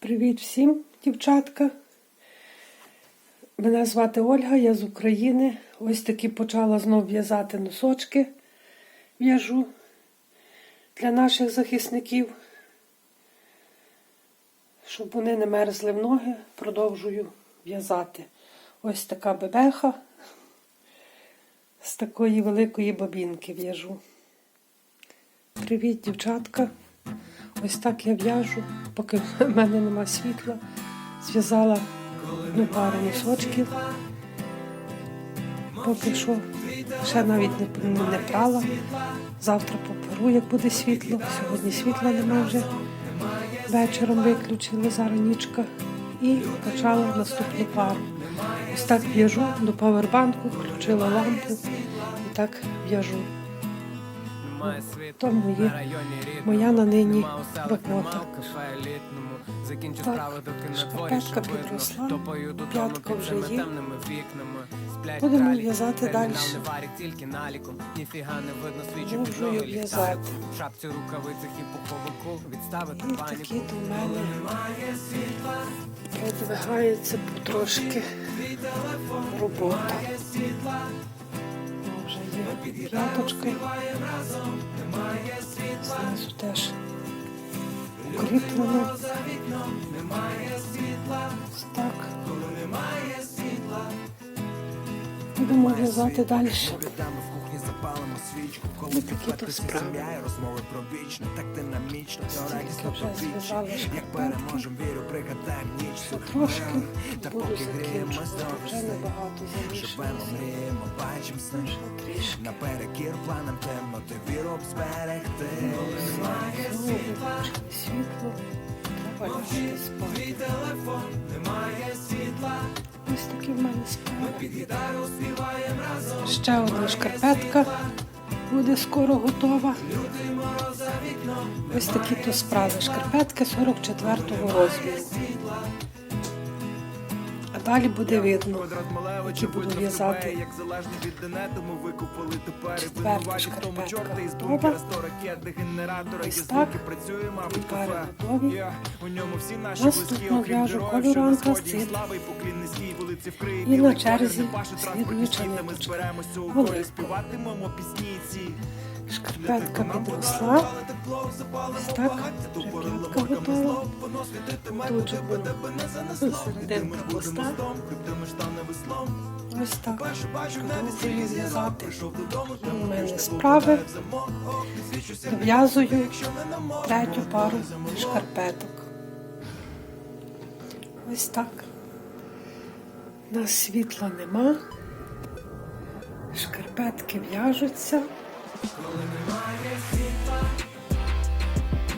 Привіт всім, дівчатка. Мене звати Ольга, я з України. Ось таки почала знов в'язати носочки. В'яжу для наших захисників. Щоб вони не мерзли в ноги, продовжую в'язати. Ось така бебеха. З такої великої бабінки в'яжу. Привіт, дівчатка. Ось так я в'яжу, поки в мене нема світла. Зв'язала одну пару носочків. Поки що ще навіть не, не прала. Завтра поперу, як буде світло. Сьогодні світла нема вже. Вечором виключили зараз нічка і почала наступну пару. Ось так в'яжу до павербанку, включила лампу і так в'яжу. Тому на є моя на нині робота. Так, видно. підросла, п'ятка вже є. темними вікнами. Сплять Будемо в'язати термінал дальше. не варить, тільки наліком. Ніфіга не видно свічу Можу в'язати. Шапці рукавицях і такі до мене продвигається потрошки робота. П'яточка. Знизу теж укріплено. Ось так. Будемо в'язати далі. Свічку, коли Ну, такі то справи. розмови про вічне, так динамічно, теоретично побічно. Як переможем, вірю, пригадаємо ніч Трошки Та поки гріємо. Вже сни, небагато живемо, мріємо, бачимо сни. Наперекір планам темноти, віру б зберегти. Знову виключили світло. Треба лягати спати. Ось такі в мене справи. Ще одна шкарпетка буде скоро готова. Ось такі то справи. Шкарпетки 44-го розміру. Далі буде видно, які буду в'язати. як залежно від інету, ми викупили тепер і Четверта винуваті в тому чорти із бункера, 100 ракет, де генератора, так. звуки, працює, мабуть, Пари кафе. у ньому всі наші близькі, окрім героїв, що на сході, і з і поклін вулиці вкриє, І на черзі слідуюча ниточка. зберемося у Велика. колі, співатимемо пісні ці. Шкарпетка підросла. Ось так, п'ятка готова. Тут же серединка пуста. Ось так. Продовжую в'язати. У мене справи. В'язую третю пару шкарпеток. Ось так. У нас світла нема. Шкарпетки в'яжуться.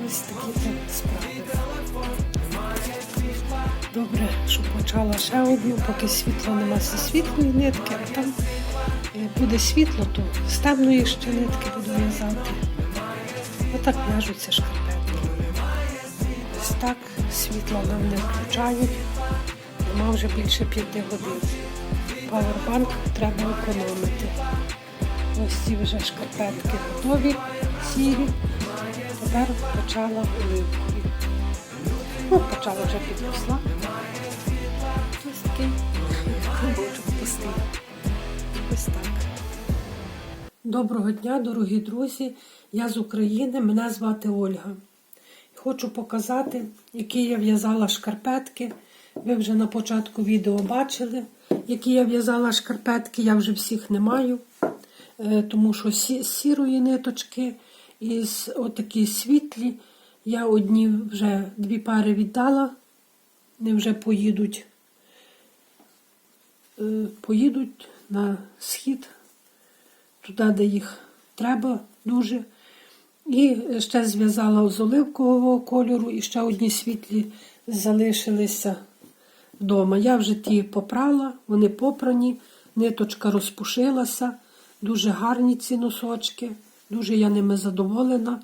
Ось такі там справи. Добре, що почала ще одну, поки світла нема зі світлої нитки, а там е, буде світло, то з темної ще нитки буду в'язати. Отак в'яжуться шкарпетки. Ось так світла нам не включають. Нема вже більше п'яти годин. Павербанк треба економити. Ось ці вже шкарпетки готові, сірі. Тепер почала оливкові. Ну, почала вже підросла. Ось такий клубочок пустий. Ось так. Доброго дня, дорогі друзі. Я з України, мене звати Ольга. Хочу показати, які я в'язала шкарпетки. Ви вже на початку відео бачили, які я в'язала шкарпетки, я вже всіх не маю, тому що сі- сірої ниточки і отакі світлі. Я одні вже дві пари віддала, вони вже поїдуть, е, поїдуть на схід, туди, де їх треба дуже. І ще зв'язала з оливкового кольору, і ще одні світлі залишилися вдома. Я вже ті попрала, вони попрані, ниточка розпушилася, дуже гарні ці носочки, дуже я ними задоволена.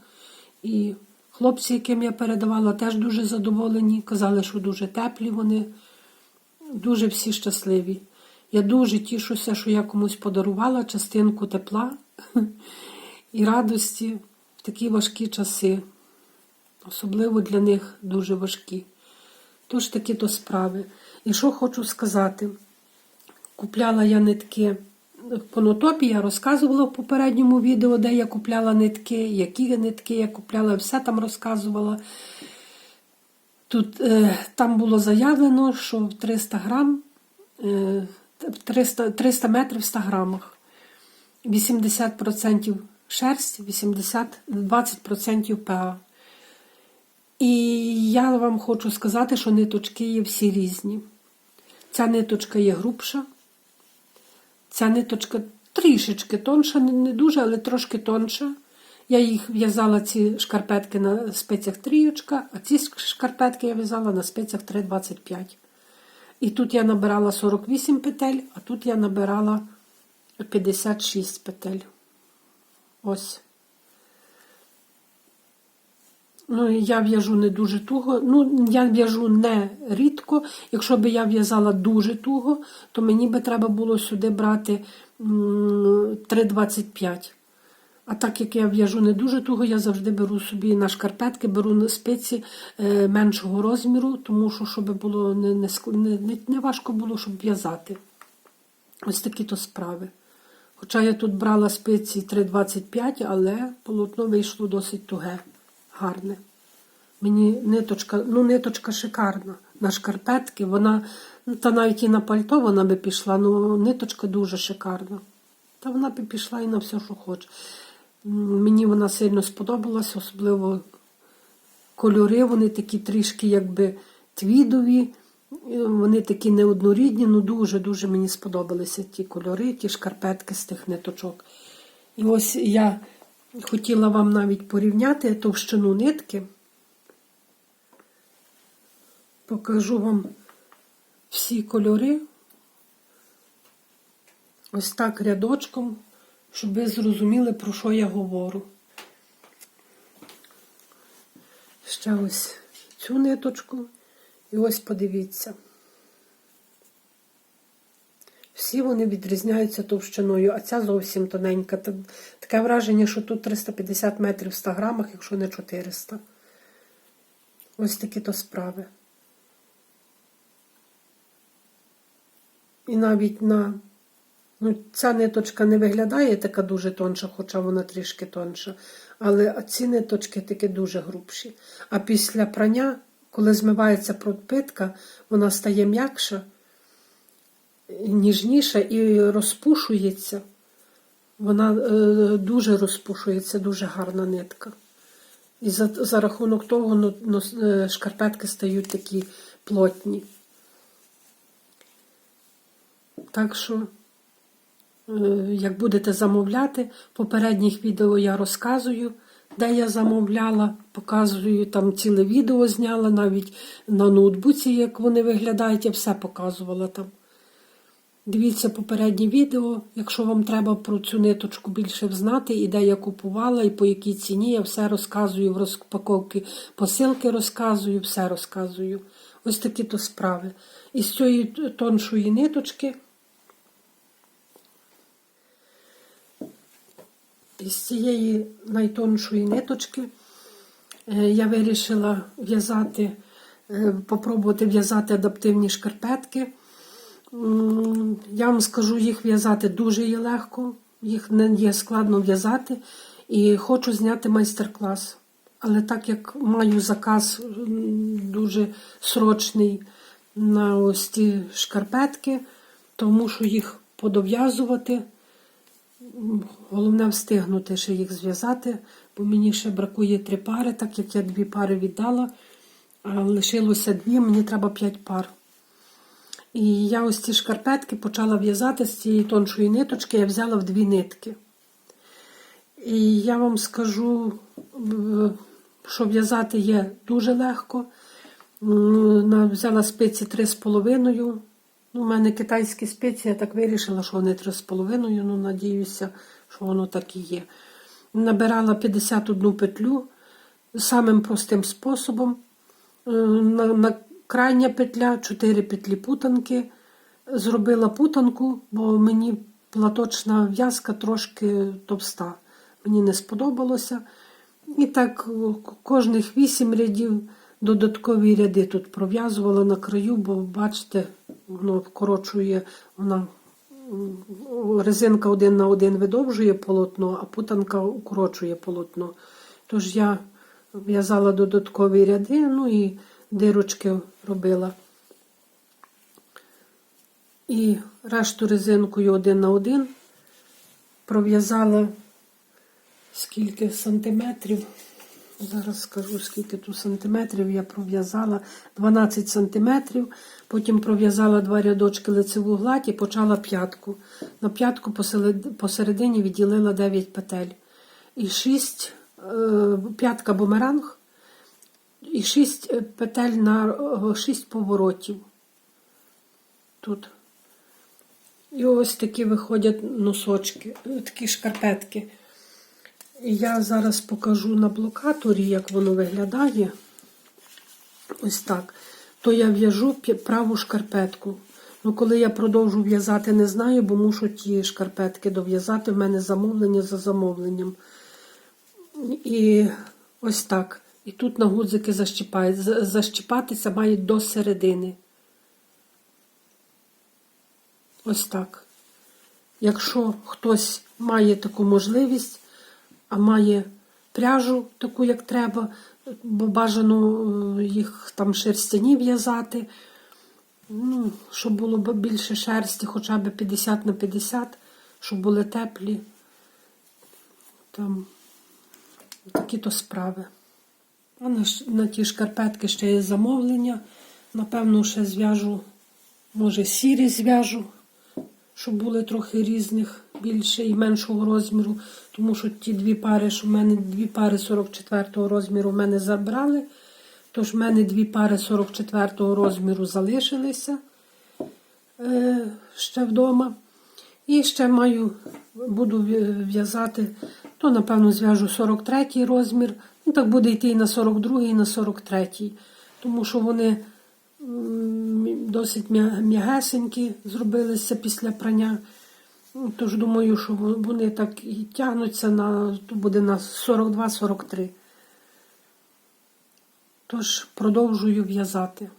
І хлопці, яким я передавала, теж дуже задоволені. Казали, що дуже теплі вони, дуже всі щасливі. Я дуже тішуся, що я комусь подарувала частинку тепла і радості в такі важкі часи. Особливо для них дуже важкі. Тож таки до справи. І що хочу сказати, купляла я нитки по нотопі, я розказувала в попередньому відео, де я купляла нитки, які нитки я купляла, все там розказувала. Тут е, там було заявлено, що в 300 грам, е, 300, 300 метрів в 100 грамах. 80% шерсть, 80, 20% ПА. І я вам хочу сказати, що ниточки є всі різні. Ця ниточка є грубша, ця ниточка трішечки тонша, не дуже, але трошки тонша. Я їх в'язала ці шкарпетки на спецях 3, а ці шкарпетки я в'язала на спецях 3,25. І тут я набирала 48 петель, а тут я набирала 56 петель. Ось. Ну, я в'яжу не дуже туго. Ну, я в'яжу не рідко. Якщо б я в'язала дуже туго, то мені би треба було сюди брати 3,25. А так як я в'яжу не дуже туго, я завжди беру собі на шкарпетки, беру на спиці е, меншого розміру, тому що щоб було не, не, не, не, важко було, щоб в'язати. Ось такі то справи. Хоча я тут брала спиці 3,25, але полотно вийшло досить туге, гарне. Мені ниточка, ну ниточка шикарна. На шкарпетки, вона, ну, та навіть і на пальто вона би пішла, ну ниточка дуже шикарна. Та вона би пішла і на все, що хоче. Мені вона сильно сподобалась, особливо кольори, вони такі трішки якби твідові, вони такі неоднорідні, ну дуже-дуже мені сподобалися ті кольори, ті шкарпетки з тих ниточок. І ось я хотіла вам навіть порівняти товщину нитки. Покажу вам всі кольори. Ось так рядочком, щоб ви зрозуміли, про що я говорю. Ще ось цю ниточку. І ось подивіться. Всі вони відрізняються товщиною, а ця зовсім тоненька. Таке враження, що тут 350 метрів в 100 грамах, якщо не 400. Ось такі то справи. І навіть на ну, ця ниточка не виглядає така дуже тонша, хоча вона трішки тонша. Але ці ниточки такі дуже грубші. А після прання, коли змивається пропитка, вона стає м'якша, ніжніша і розпушується. Вона е, дуже розпушується, дуже гарна нитка. І за, за рахунок того е, шкарпетки стають такі плотні. Так що, е, як будете замовляти, в попередніх відео я розказую, де я замовляла, показую, там ціле відео зняла, навіть на ноутбуці, як вони виглядають, я все показувала там. Дивіться попереднє відео, якщо вам треба про цю ниточку більше взнати, і де я купувала, і по якій ціні, я все розказую в розпаковці посилки, розказую, все розказую. Ось такі то справи. Із цієї тоншої ниточки, із цієї найтоншої ниточки е, я вирішила в'язати, е, попробувати в'язати адаптивні шкарпетки. Я вам скажу, їх в'язати дуже є легко, їх не є складно в'язати. І хочу зняти майстер-клас. Але так як маю заказ дуже срочний на ось ці шкарпетки, то мушу їх подов'язувати. Головне встигнути ще їх зв'язати, бо мені ще бракує три пари, так як я дві пари віддала, а лишилося дві, мені треба п'ять пар. І я ось ці шкарпетки почала в'язати з цієї тоншої ниточки, я взяла в дві нитки. І я вам скажу, що в'язати є дуже легко. Взяла спиці 3,5. Ну, У мене китайські спиці, я так вирішила, що вони 3,5. Ну, надіюся, що воно так і є. Набирала 51 петлю самим простим способом. Крайня петля, 4 петлі путанки. Зробила путанку, бо мені платочна в'язка трошки товста. Мені не сподобалося. І так кожних 8 рядів додаткові ряди тут пров'язувала на краю, бо бачите, воно вкорочує, вона резинка один на один видовжує полотно, а путанка укорочує полотно. Тож я в'язала додаткові ряди, ну і дирочки робила. І решту резинкою один на один пров'язала скільки сантиметрів. Зараз скажу, скільки тут сантиметрів я пров'язала 12 сантиметрів. Потім пров'язала два рядочки лицеву гладь і почала п'ятку. На п'ятку посередині відділила 9 петель. І 6 п'ятка бумеранг, і 6 петель на 6 поворотів. Тут. І ось такі виходять носочки, е, такі шкарпетки. І я зараз покажу на блокаторі, як воно виглядає. Ось так. То я в'яжу праву шкарпетку. Ну, коли я продовжу в'язати, не знаю, бо мушу ті шкарпетки дов'язати. В мене замовлення за замовленням. І ось так. І тут на гудзики защіпають. Защіпатися мають до середини. Ось так. Якщо хтось має таку можливість, а має пряжу таку, як треба, бо бажано е, їх там шерстяні в'язати, ну, щоб було більше шерсті, хоча б 50 на 50, щоб були теплі. Там такі то справи. А на, на ті шкарпетки ще є замовлення. Напевно, ще зв'яжу, може, сірі зв'яжу, щоб були трохи різних, більше і меншого розміру. Тому що ті дві пари, що в мене дві пари 44-го розміру в мене забрали. Тож в мене дві пари 44-го розміру залишилися е, ще вдома. І ще маю, буду в'язати, то, напевно, зв'яжу 43-й розмір. Ну, так буде йти і на 42-й, і на 43-й. Тому що вони досить м'ягесенькі зробилися після прання. Тож думаю, що вони так і тягнуться на, буде на 42-43. Тож продовжую в'язати.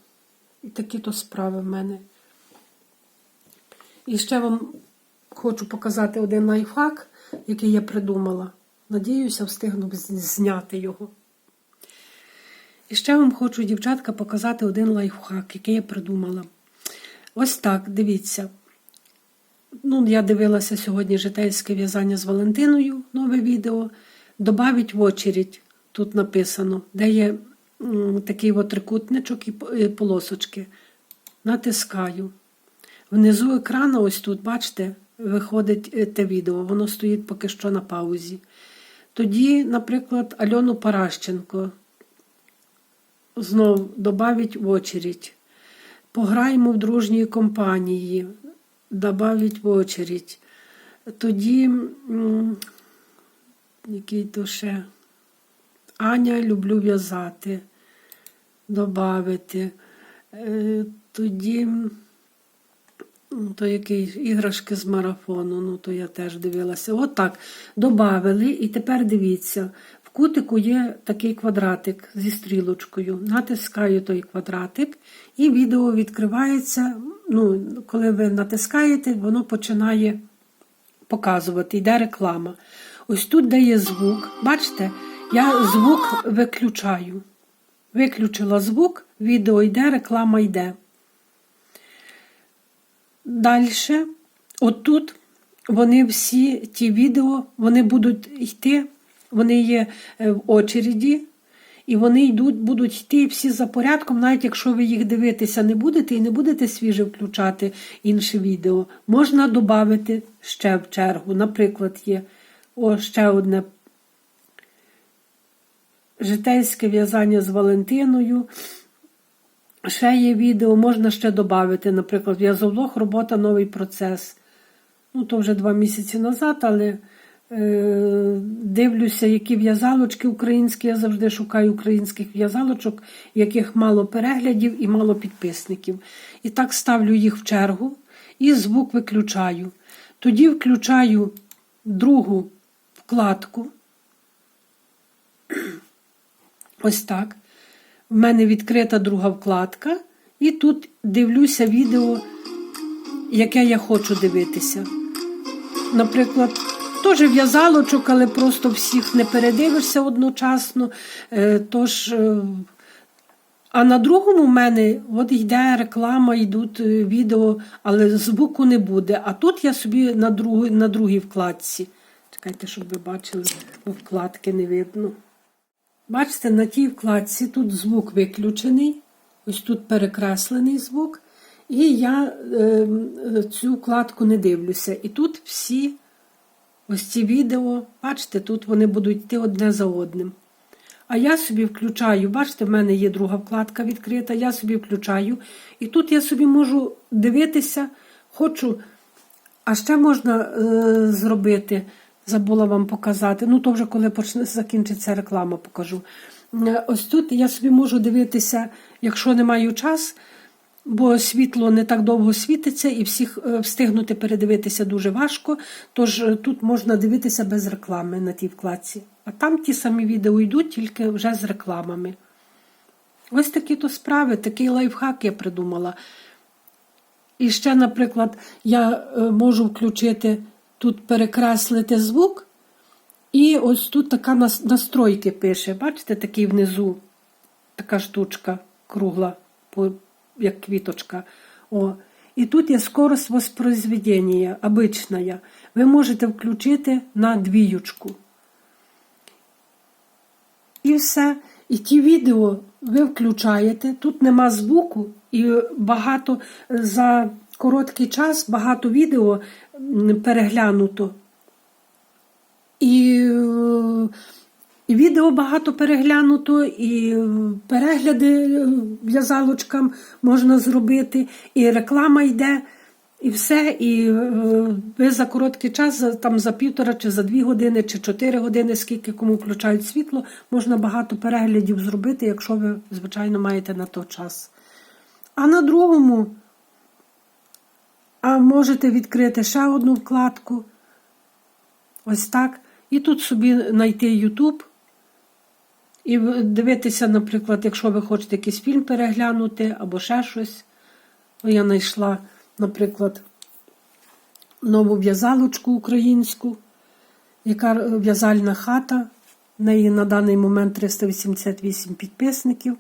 І такі то справи в мене. І ще вам хочу показати один лайфхак, який я придумала. Надіюся, встигну зняти його. І ще вам хочу, дівчатка, показати один лайфхак, який я придумала. Ось так, дивіться. Ну, я дивилася сьогодні житейське в'язання з Валентиною, нове відео. Добавить в очередь, тут написано, де є такий от трикутничок і полосочки. Натискаю. Внизу екрану, ось тут, бачите, виходить е, те відео, воно стоїть поки що на паузі. Тоді, наприклад, Альону Паращенко знов добавить в очередь. Пограємо в дружній компанії, добавить в очередь. Тоді, який то ще Аня, люблю в'язати, добавити. Е, Тоді. М, то який іграшки з марафону, ну то я теж дивилася. От так, добавили, і тепер дивіться, в кутику є такий квадратик зі стрілочкою. Натискаю той квадратик, і відео відкривається. Ну, коли ви натискаєте, воно починає показувати, йде реклама. Ось тут, де є звук, бачите, я звук виключаю. Виключила звук, відео йде, реклама йде. Далі, отут вони всі ті відео, вони будуть йти, вони є е, в очереді, і вони йдуть, будуть йти всі за порядком, навіть якщо ви їх дивитися не будете і не будете свіже включати інше відео, можна додати ще в чергу. Наприклад, є о, ще одне житейське в'язання з Валентиною. Ще є відео, можна ще додати, наприклад, в'язовлог, робота, новий процес. Ну, то вже два місяці назад, але е, дивлюся, які в'язалочки українські. Я завжди шукаю українських в'язалочок, яких мало переглядів і мало підписників. І так ставлю їх в чергу і звук виключаю. Тоді включаю другу вкладку. Ось так. В мене відкрита друга вкладка, і тут дивлюся відео, яке я хочу дивитися. Наприклад, теж в'язалочок, але просто всіх не передивишся одночасно. Е, Тож, е, а на другому в мене от йде реклама, йдуть е, відео, але звуку не буде. А тут я собі на, другу, на другій вкладці. Чекайте, щоб ви бачили, бо вкладки не видно. Бачите, на тій вкладці тут звук виключений, ось тут перекреслений звук. І я е, цю вкладку не дивлюся. І тут всі ось ці відео, бачите, тут вони будуть йти одне за одним. А я собі включаю, бачите, в мене є друга вкладка відкрита, я собі включаю. І тут я собі можу дивитися, хочу. А ще можна е, зробити, забула вам показати. Ну, то вже коли почне закінчиться реклама, покажу. Е, Ось тут я собі можу дивитися, якщо не маю час, бо світло не так довго світиться і всіх е, встигнути передивитися дуже важко. Тож е, тут можна дивитися без реклами на тій вкладці. А там ті самі відео йдуть, тільки вже з рекламами. Ось такі то справи, такий лайфхак я придумала. І ще, наприклад, я можу включити тут перекреслити звук, і ось тут така настройки пише. Бачите, такий внизу така штучка кругла, як квіточка. О. І тут є скорость воспроизведення, обична. Ви можете включити на двіючку. І все. І ті відео ви включаєте, тут нема звуку, і багато за короткий час багато відео переглянуто. І, е, і відео багато переглянуто, і е, перегляди е, в'язалочкам можна зробити, і реклама йде. І все, і е, ви за короткий час, там за півтора чи за дві години, чи чотири години, скільки кому включають світло, можна багато переглядів зробити, якщо ви, звичайно, маєте на то час. А на другому, а можете відкрити ще одну вкладку. Ось так. І тут собі знайти YouTube. І дивитися, наприклад, якщо ви хочете якийсь фільм переглянути або ще щось. Ну, Я знайшла, наприклад, нову в'язалочку українську, яка в'язальна хата. В неї на даний момент 388 підписників.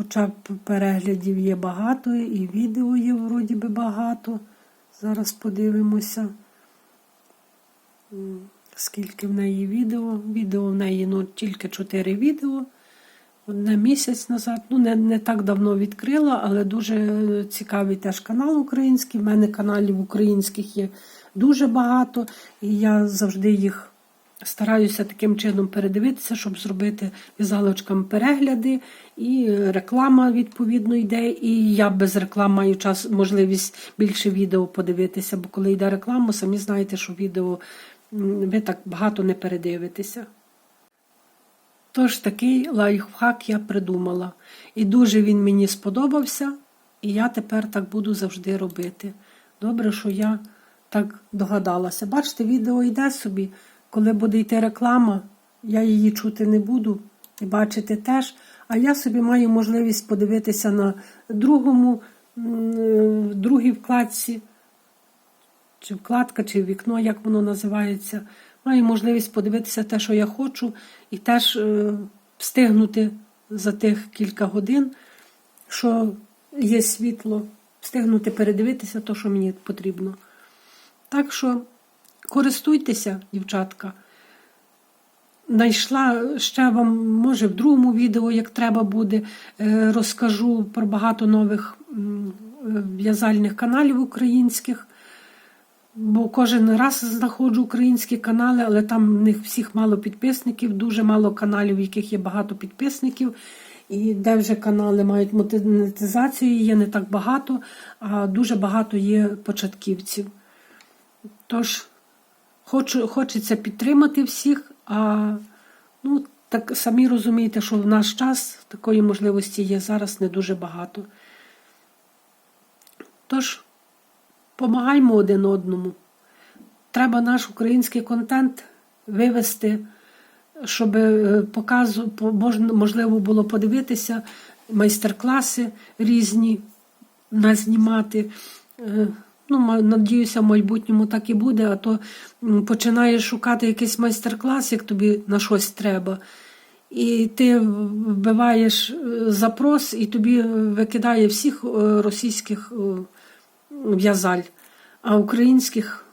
Хоча переглядів є багато, і відео є вроді би багато. Зараз подивимося, скільки в неї відео. Відео в неї ну, тільки 4 відео. Одне місяць назад. Ну, не, не так давно відкрила, але дуже цікавий теж канал український. У мене каналів українських є дуже багато, і я завжди їх стараюся таким чином передивитися, щоб зробити в'язалочкам перегляди, і реклама відповідно йде. І я без реклам маю час, можливість більше відео подивитися, бо коли йде реклама, самі знаєте, що відео ви так багато не передивитеся. Тож такий лайфхак я придумала. І дуже він мені сподобався, і я тепер так буду завжди робити. Добре, що я так догадалася. Бачите, відео йде собі, коли буде йти реклама, я її чути не буду і бачити теж. А я собі маю можливість подивитися на другому, е, другій вкладці, чи вкладка, чи вікно, як воно називається. Маю можливість подивитися те, що я хочу, і теж е, встигнути за тих кілька годин, що є світло, встигнути передивитися те, що мені потрібно. Так що користуйтеся, дівчатка. Найшла ще вам, може, в другому відео, як треба буде, е, розкажу про багато нових е, в'язальних каналів українських. Бо кожен раз знаходжу українські канали, але там в них всіх мало підписників, дуже мало каналів, в яких є багато підписників. І де вже канали мають монетизацію, є не так багато, а дуже багато є початківців. Тож, хочу, хочеться підтримати всіх, а ну, так самі розумієте, що в наш час такої можливості є зараз не дуже багато. Тож, Помагаймо один одному. Треба наш український контент вивести щоб е, показу, можливо було подивитися майстер-класи різні назнімати. Ну, надіюся, в майбутньому так і буде, а то починаєш шукати якийсь майстер-клас, як тобі на щось треба. І ти вбиваєш е, запрос, і тобі викидає всіх е, російських е, в'язаль, а українських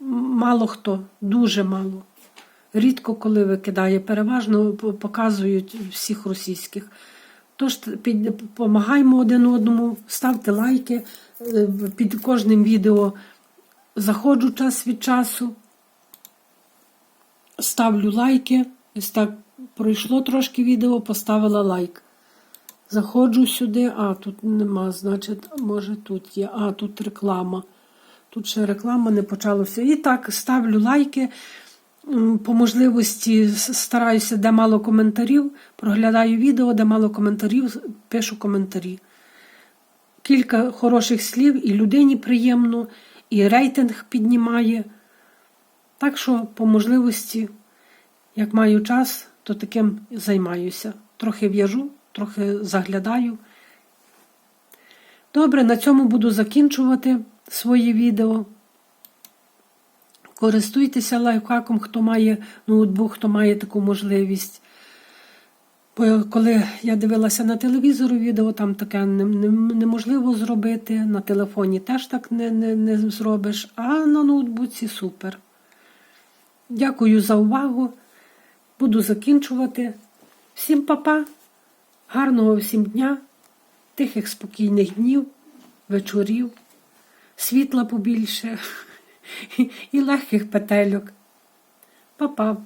мало хто, дуже мало. Рідко коли викидає, переважно показують всіх російських. Тож під, один одному, ставте лайки. Е, Під кожним відео заходжу час від часу, ставлю лайки. Ось так пройшло трошки відео, поставила лайк. Заходжу сюди, а тут нема, значить, може тут є. А, тут реклама. Тут ще реклама не почалося. І так, ставлю лайки. По можливості стараюся, де мало коментарів, проглядаю відео, де мало коментарів, пишу коментарі. Кілька хороших слів, і людині приємно, і рейтинг піднімає. Так що, по можливості, як маю час, то таким займаюся. Трохи в'яжу, трохи заглядаю. Добре, на цьому буду закінчувати своє відео. Користуйтеся лайфхаком, хто має ноутбук, хто має таку можливість. Бо коли я дивилася на телевізору відео, там таке не- не- неможливо зробити. На телефоні теж так не, не, не зробиш, а на ноутбуці супер. Дякую за увагу. Буду закінчувати. Всім па-па, гарного всім дня, тихих спокійних днів, вечорів, світла побільше і легких петельок. Па-па.